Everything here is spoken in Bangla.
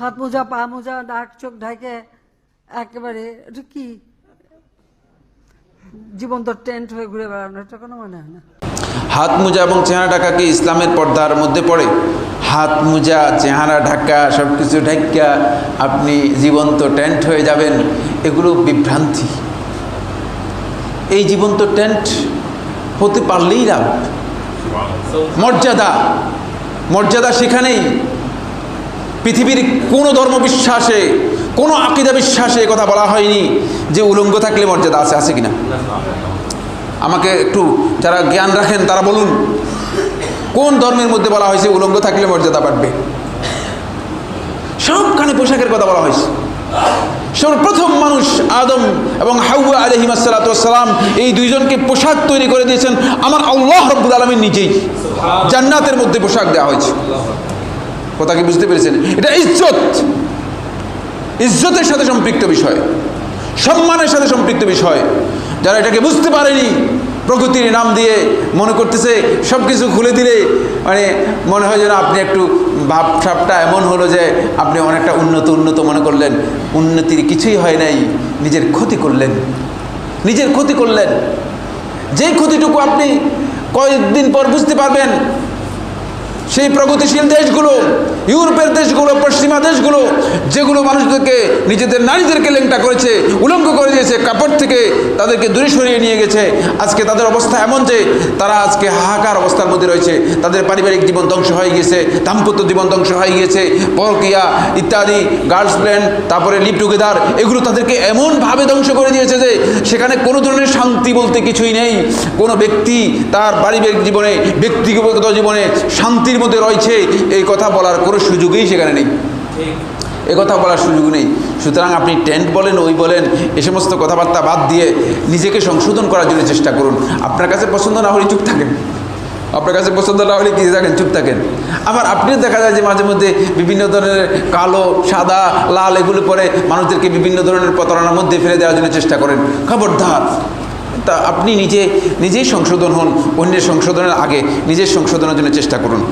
হাত মোজা, পা মোজা, নাক, চোখ ঢাকে একেবারে এটা কি জীবন্ত টেন্ট হয়ে ঘুরে বেড়ানো, এটা কোনো মানে হয় না। হাত মোজা এবং চেহারা ঢাকা কি ইসলামের পর্দার মধ্যে পড়ে? হাত মোজা, চেহারা ঢাকা সব কিছু ঢাকা আপনি জীবন্ত টেন্ট হয়ে যাবেন, এগুলো বিভ্রান্তি। এই জীবন্ত টেন্ট হতে পারলেই লাভ। মর্যাদা মর্যাদা সেখানেই পৃথিবীর কোনো ধর্ম বিশ্বাসে কোনো আকিদা বিশ্বাসে কথা বলা হয়নি যে উলঙ্গ থাকলে মর্যাদা আছে আছে কিনা? আমাকে একটু যারা জ্ঞান রাখেন, তারা বলুন, কোন ধর্মের মধ্যে বলা হয়েছে উলঙ্গ থাকলে মর্যাদা বাড়বে? সবখানে পোশাকের কথা বলা হয়েছে। সর্বপ্রথম মানুষ আদম এবং হাউয়া আলহিমাসালাম এই দুইজনকে পোশাক তৈরি করে দিয়েছেন। আমার আল্লাহ রব্বুল আলমীর নিজেই। জান্নাতের মধ্যে পোশাক দেওয়া হয়েছে। কথা কি বুঝতে পেরেছেন? এটা ইজ্জত। ইজ্জতের সাথে সম্পৃক্ত বিষয়। সম্মানের সাথে সম্পৃক্ত বিষয়। যারা এটাকে বুঝতে পারেনি, প্রকৃতির নাম দিয়ে মনে করতেছে সব কিছু খুলে দিলে মানে মনে হয় যেন আপনি একটু ভাব সাপটা এমন হলো যে আপনি অনেকটা উন্নত উন্নত মনে করলেন। উন্নতির কিছুই হয় নাই, নিজের ক্ষতি করলেন। নিজের ক্ষতি করলেন। যেই ক্ষতিটুকু আপনি কয়েকদিন পর বুঝতে পারবেন সেই প্রগতিশীল দেশগুলো, ইউরোপের দেশগুলো, পশ্চিমা দেশগুলো, যেগুলো মানুষদেরকে নিজেদের নারীদেরকে লেংটা করেছে, উলঙ্গ করে দিয়েছে, কাপড় থেকে তাদেরকে দূরে সরিয়ে নিয়ে গেছে। আজকে তাদের অবস্থা এমন যে তারা আজকে হাহাকার অবস্থার মধ্যে রয়েছে। তাদের পারিবারিক জীবন ধ্বংস হয়ে গিয়েছে, দাম্পত্য জীবন ধ্বংস হয়ে গিয়েছে, পরকিয়া ইত্যাদি গার্লস ফ্রেন্ড তারপরে লিপ টুগেদার এগুলো তাদেরকে এমনভাবে ধ্বংস করে দিয়েছে যে সেখানে কোনো ধরনের শান্তি বলতে কিছুই নেই। কোনো ব্যক্তি তার পারিবারিক জীবনে, ব্যক্তিগত জীবনে শান্তির মধ্যে রয়েছে এই কথা বলার কোনো সুযোগই সেখানে নেই। এ কথা বলার সুযোগ নেই। সুতরাং আপনি টেন্ট বলেন ওই বলেন এ সমস্ত কথাবার্তা বাদ দিয়ে নিজেকে সংশোধন করার জন্য চেষ্টা করুন। আপনার কাছে পছন্দ না হলে চুপ থাকেন। আপনার কাছে পছন্দ না হলে কি থাকেন চুপ থাকেন। আবার আপনিও দেখা যায় যে মাঝে মধ্যে বিভিন্ন ধরনের কালো সাদা লাল এগুলো পরে মানুষদেরকে বিভিন্ন ধরনের প্রতারণার মধ্যে ফেলে দেওয়ার জন্য চেষ্টা করেন। খবরদার তা আপনি নিজে নিজেই সংশোধন হন অন্যের সংশোধনের আগে নিজের সংশোধনের জন্য চেষ্টা করুন।